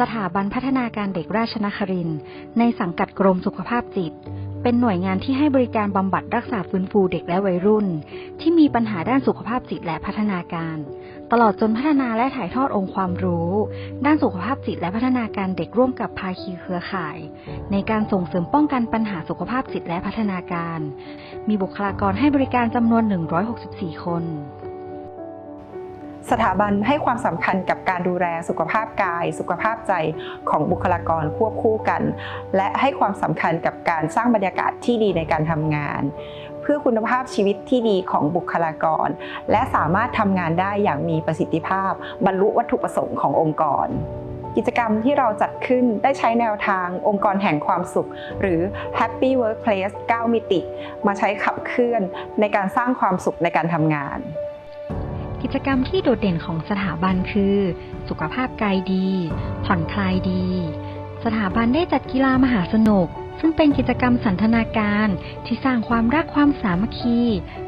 สถาบันพัฒนาการเด็กราชนครินทในสังกัดกรมสุขภาพจิต เป็นหน่วยงานที่ให้บริการบำบัดรักษาฟื้นฟูเด็กและวัยรุ่น ที่มีปัญหาด้านสุขภาพจิตและพัฒนาการ ตลอดจนพัฒนาและถ่ายทอดองค์ความรู้ ด้านสุขภาพจิตและพัฒนาการเด็กร่วมกับภาคีเครือข่าย ในการส่งเสริมป้องกันปัญหาสุขภาพจิตและพัฒนาการ มีบุคลากรให้บริการจำนวน 164 คน สถาบันให้ความสำคัญกับการดูแลสุขภาพกาย สุขภาพใจของบุคลากรควบคู่กัน และให้ความสำคัญกับการสร้างบรรยากาศที่ดีในการทำงาน เพื่อคุณภาพชีวิตที่ดีของบุคลากร และสามารถทำงานได้อย่างมีประสิทธิภาพ บรรลุวัตถุประสงค์ขององค์กรกิจกรรมที่เราจัดขึ้นได้ใช้แนวทางองค์กรแห่งความสุข หรือ Happy Workplace 9 มิติ มาใช้ขับเคลื่อนในการสร้างความสุขในการทำงาน กิจกรรมที่โดดเด่นของสถาบันคือ สุขภาพกายดี ผ่อนคลายดี สถาบันได้จัดกีฬามหาสนุก ซึ่งเป็นกิจกรรมสันทนาการที่สร้างความรักความสามัคคี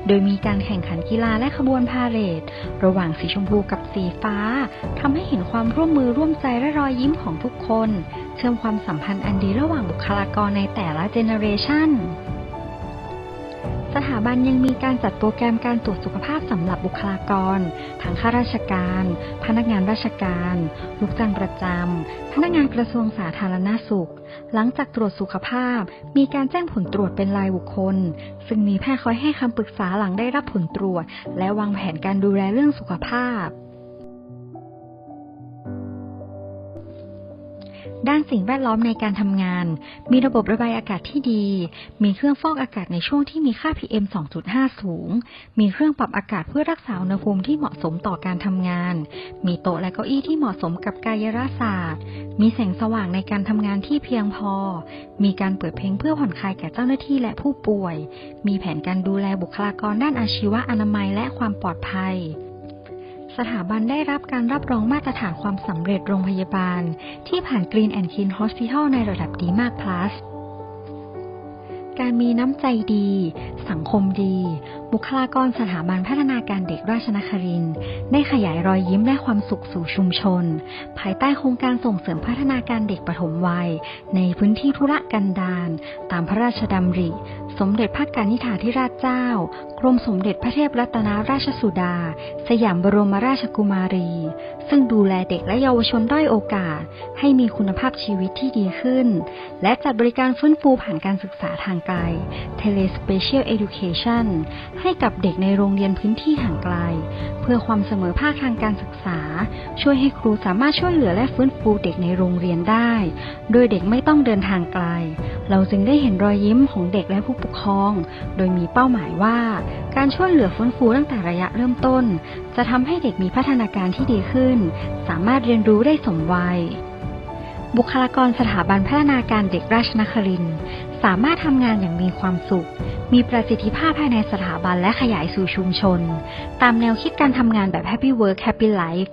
โดยมีการแข่งขันกีฬาและขบวนพาเหรด ระหว่างสีชมพูกับสีฟ้าทำให้เห็นความร่วมมือร่วมใจและรอยยิ้มของทุกคน เชื่อมความสัมพันธ์อันดีระหว่างบุคลากรในแต่ละเจเนอเรชัน สถาบันยังมีการจัดโปรแกรมการตรวจสุขภาพสำหรับบุคลากร ทั้งข้าราชการ พนักงานราชการ ลูกจ้างประจำ พนักงานกระทรวงสาธารณาสุข หลังจากตรวจสุขภาพ มีการแจ้งผลตรวจเป็นรายบุคคล ซึ่งมีแพทย์คอยให้คำปรึกษาหลังได้รับผลตรวจ และวางแผนการดูแลเรื่องสุขภาพ ด้านสิ่งแวดล้อมในการทำงาน มีระบบระบายอากาศที่ดี มีเครื่องฟอกอากาศในช่วงที่มีค่า PM 2.5 สูง มีเครื่องปรับอากาศเพื่อรักษาอุณหภูมิที่เหมาะสมต่อการทำงาน มีโต๊ะและเก้าอี้ที่เหมาะสมกับกายรศาสตร์ มีแสงสว่างในการทำงานที่เพียงพอ มีการเปิดเพลงเพื่อผ่อนคลายแก่เจ้าหน้าที่และผู้ป่วย มีแผนการดูแลบุคลากรด้านอาชีวะอนามัยและความปลอดภัย สถาบันได้รับการรับรองมาตรฐานความสำเร็จโรงพยาบาล ที่ผ่าน Green and Clean Hospital ในระดับดีมาก plus การมีน้ำใจดี สังคมดี บุคลากรสถาบันพัฒนาการเด็กราชนครินได้ขยายรอยยิ้มและความสุขสู่ชุมชน ภายใต้โครงการส่งเสริมพัฒนาการเด็กปฐมวัย ในพื้นที่ธุรกันดารตามพระราชดำริ สมเด็จพระกนิษฐาธิราชเจ้ากรมสมเด็จพระเทพรัตนราชสุดา สยามบรมราชกุมารี ซึ่งดูแลเด็กและเยาวชนด้อยโอกาส ให้มีคุณภาพชีวิตที่ดีขึ้น และจัดบริการฟื้นฟูผ่านการศึกษาทางไกล Tele Special Education ให้กับเด็กในโรงเรียนพื้นที่ห่างไกล เพื่อความเสมอภาคทางการศึกษา ช่วยให้ครูสามารถช่วยเหลือและฟื้นฟูเด็กในโรงเรียนได้ โดยเด็กไม่ต้องเดินทางไกล เราจึงได้เห็นรอยยิ้มของเด็กและผู้ปกครอง โดยมีเป้าหมายว่า การช่วยเหลือฟื้นฟูตั้งแต่ระยะเริ่มต้น จะทำให้เด็กมีพัฒนาการที่ดีขึ้น สามารถเรียนรู้ได้สมวัย บุคลากรสถาบันพัฒนาการเด็กราชนครินสามารถทำงานอย่างมีความสุข มีประสิทธิภาพภายในสถาบันและขยายสู่ชุมชน ตามแนวคิดการทำงานแบบ Happy Work Happy Life